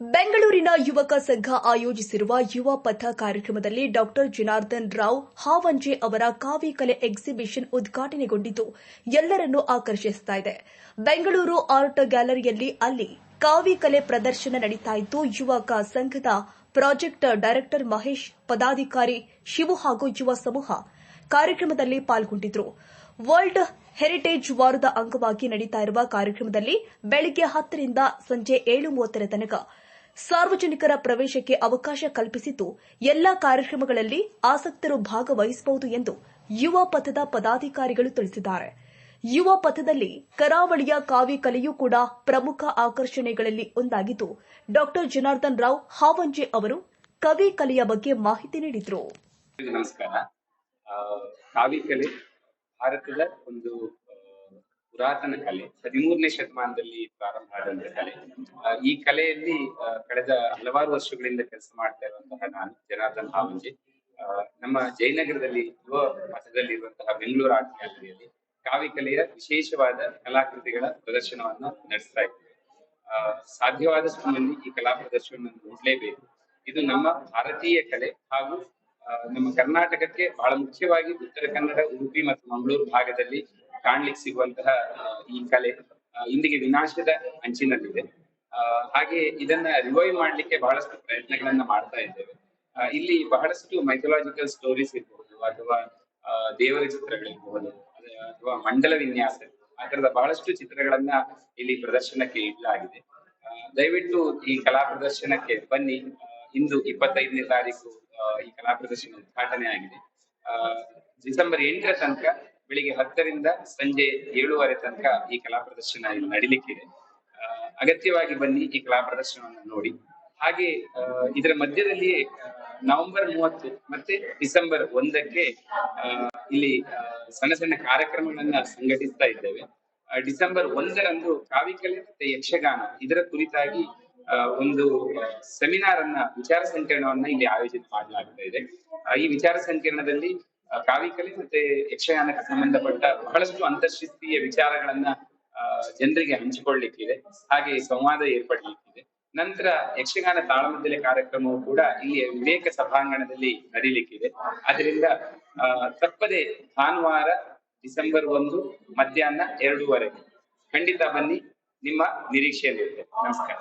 ಬೆಂಗಳೂರಿನ ಯುವಕ ಸಂಘ ಆಯೋಜಿಸಿರುವ ಯುವ ಪಥ ಕಾರ್ಯಕ್ರಮದಲ್ಲಿ ಡಾಕ್ಟರ್ ಜನಾರ್ದನ್ ರಾವ್ ಹಾವಂಜೆ ಅವರ ಕಾವಿ ಕಲೆ ಎಕ್ಸಿಬಿಷನ್ ಉದ್ಘಾಟನೆಗೊಂಡಿದ್ದು ಎಲ್ಲರನ್ನೂ ಆಕರ್ಷಿಸುತ್ತಿದೆ ಬೆಂಗಳೂರು ಆರ್ಟ್ ಗ್ಯಾಲರಿಯಲ್ಲಿ ಅಲ್ಲಿ ಕಾವಿ ಕಲೆ ಪ್ರದರ್ಶನ ನಡೀತಾ ಇದ್ದು ಯುವಕ ಸಂಘದ ಪ್ರಾಜೆಕ್ಟ್ ಡೈರೆಕ್ಟರ್ ಮಹೇಶ್, ಪದಾಧಿಕಾರಿ ಶಿವು ಹಾಗೂ ಯುವ ಸಮೂಹ ಕಾರ್ಯಕ್ರಮದಲ್ಲಿ ಪಾಲ್ಗೊಂಡಿದ್ದರು ವರ್ಲ್ಡ್ ಹೆರಿಟೇಜ್ ವಾರದ ಅಂಗವಾಗಿ ನಡೀತಾ ಇರುವ ಕಾರ್ಯಕ್ರಮದಲ್ಲಿ ಬೆಳಗ್ಗೆ ಹತ್ತರಿಂದ ಸಂಜೆ ಏಳು ಮೂವತ್ತರ ತನಕ ಸಾರ್ವಜನಿಕರ ಪ್ರವೇಶಕ್ಕೆ ಅವಕಾಶ ಕಲ್ಪಿಸಿದ್ದು ಎಲ್ಲಾ ಕಾರ್ಯಕ್ರಮಗಳಲ್ಲಿ ಆಸಕ್ತರು ಭಾಗವಹಿಸಬಹುದು ಎಂದು ಯುವ ಪಥದ ಪದಾಧಿಕಾರಿಗಳು ತಿಳಿಸಿದ್ದಾರೆ. ಯುವ ಪಥದಲ್ಲಿ ಕರಾವಳಿಯ ಕಾವಿ ಕಲೆಯೂ ಕೂಡ ಪ್ರಮುಖ ಆಕರ್ಷಣೆಗಳಲ್ಲಿ ಒಂದಾಗಿದ್ದು ಡಾಕ್ಟರ್ ಜನಾರ್ದನ್ ರಾವ್ ಹಾವಂಜೆ ಅವರು ಕವಿ ಕಲೆಯ ಬಗ್ಗೆ ಮಾಹಿತಿ ನೀಡಿದರು. ನಮಸ್ಕಾರ. ಕಾವಿ ಕಲೆ ಭಾರತದ ಒಂದು ಪುರಾತನ ಕಲೆ, ಹದಿಮೂರನೇ ಶತಮಾನದಲ್ಲಿ ಪ್ರಾರಂಭ ಆದಂತ ಕಲೆ. ಈ ಕಲೆಯಲ್ಲಿ ಕಳೆದ ಹಲವಾರು ವರ್ಷಗಳಿಂದ ಕೆಲಸ ಮಾಡ್ತಾ ಇರುವಂತಹ ನಾನು ಜನಾರ್ದನ್ ಹಾವಂಜಿ. ನಮ್ಮ ಜಯನಗರದಲ್ಲಿ, ಯುವ ಮಠದಲ್ಲಿರುವಂತಹ ಬೆಂಗಳೂರು ಆರ್ಟ್ ಗ್ಯಾಲರಿಯಲ್ಲಿ ಕಾವ್ಯ ಕಲೆಯ ವಿಶೇಷವಾದ ಕಲಾಕೃತಿಗಳ ಪ್ರದರ್ಶನವನ್ನ ನಡೆಸ್ತಾ ಇದ್ದೇವೆ ಸಾಧ್ಯವಾದಷ್ಟು ಮಂದಿ ಈ ಕಲಾ ಪ್ರದರ್ಶನವನ್ನು ನೋಡ್ಲೇಬೇಕು. ಇದು ನಮ್ಮ ಭಾರತೀಯ ಕಲೆ ಹಾಗೂ ನಮ್ಮ ಕರ್ನಾಟಕಕ್ಕೆ ಬಹಳ ಮುಖ್ಯವಾಗಿ ಉತ್ತರ ಕನ್ನಡ, ಉಡುಪಿ ಮತ್ತು ಮಂಗಳೂರು ಭಾಗದಲ್ಲಿ ಕಾಣ್ಲಿಕ್ಕೆ ಸಿಗುವಂತಹ ಈ ಕಲೆ ಇಂದಿಗೆ ವಿನಾಶದ ಅಂಚಿನಲ್ಲಿದೆ. ಹಾಗೆ ಇದನ್ನ ರಿವೈವ್ ಮಾಡ್ಲಿಕ್ಕೆ ಬಹಳಷ್ಟು ಪ್ರಯತ್ನಗಳನ್ನ ಮಾಡ್ತಾ ಇದ್ದೇವೆ. ಇಲ್ಲಿ ಬಹಳಷ್ಟು ಮೈಥೊಲಾಜಿಕಲ್ ಸ್ಟೋರೀಸ್ ಇರಬಹುದು ಅಥವಾ ದೇವರ ಚಿತ್ರಗಳಿರಬಹುದು ಅಥವಾ ಮಂಡಲ ವಿನ್ಯಾಸ, ಆ ತರದ ಬಹಳಷ್ಟು ಚಿತ್ರಗಳನ್ನ ಇಲ್ಲಿ ಪ್ರದರ್ಶನಕ್ಕೆ ಇಡಲಾಗಿದೆ. ದಯವಿಟ್ಟು ಈ ಕಲಾ ಪ್ರದರ್ಶನಕ್ಕೆ ಬನ್ನಿ. ಇಂದು ಇಪ್ಪತ್ತೈದನೇ ತಾರೀಕು ಈ ಕಲಾ ಪ್ರದರ್ಶನ ಉದ್ಘಾಟನೆ ಆಗಿದೆ. ಡಿಸೆಂಬರ್ ಎಂಟರ ತನಕ ಬೆಳಿಗ್ಗೆ ಹತ್ತರಿಂದ ಸಂಜೆ ಏಳುವರೆ ತನಕ ಈ ಕಲಾ ಪ್ರದರ್ಶನ ಇಲ್ಲಿ ಅಗತ್ಯವಾಗಿ ಬನ್ನಿ ಈ ಕಲಾ ಪ್ರದರ್ಶನವನ್ನು ನೋಡಿ. ಹಾಗೆ ಇದರ ಮಧ್ಯದಲ್ಲಿಯೇ ನವೆಂಬರ್ ಮೂವತ್ತು ಮತ್ತೆ ಡಿಸೆಂಬರ್ ಒಂದಕ್ಕೆ ಇಲ್ಲಿ ಸಣ್ಣ ಸಣ್ಣ ಕಾರ್ಯಕ್ರಮಗಳನ್ನ ಸಂಘಟಿಸ್ತಾ ಇದ್ದೇವೆ. ಡಿಸೆಂಬರ್ ಒಂದರಂದು ಕಾವಿಕಲೆ ಮತ್ತೆ ಯಕ್ಷಗಾನ ಇದರ ಕುರಿತಾಗಿ ಒಂದು ಸೆಮಿನಾರ್ ಅನ್ನ ವಿಚಾರ ಸಂಕಿರಣವನ್ನ ಇಲ್ಲಿ ಆಯೋಜನೆ ಮಾಡಲಾಗ್ತಾ ಇದೆ. ಈ ವಿಚಾರ ಸಂಕಿರಣದಲ್ಲಿ ಕಾವಿಕಲೆ ಮತ್ತೆ ಯಕ್ಷಗಾನಕ್ಕೆ ಸಂಬಂಧಪಟ್ಟ ಬಹಳಷ್ಟು ಅಂತರ್ಶಿಸ್ತೀಯ ವಿಚಾರಗಳನ್ನ ಜನರಿಗೆ ಹಂಚಿಕೊಳ್ಳಿಕ್ಕಿದೆ. ಹಾಗೆ ಸಂವಾದ ಏರ್ಪಡಲಿಕ್ಕಿದೆ. ನಂತರ ಯಕ್ಷಗಾನ ತಾಳಮದ್ದಲೆ ಕಾರ್ಯಕ್ರಮವು ಕೂಡ ಇಲ್ಲಿ ವಿವೇಕ ಸಭಾಂಗಣದಲ್ಲಿ ನಡೀಲಿಕ್ಕಿದೆ. ಅದರಿಂದ ತಪ್ಪದೆ ಭಾನುವಾರ ಡಿಸೆಂಬರ್ ಒಂದು ಮಧ್ಯಾಹ್ನ ಎರಡೂವರೆಗೆ. ಖಂಡಿತ ಬನ್ನಿ, ನಿಮ್ಮ ನಿರೀಕ್ಷೆಯಲ್ಲಿರುತ್ತೆ. ನಮಸ್ಕಾರ.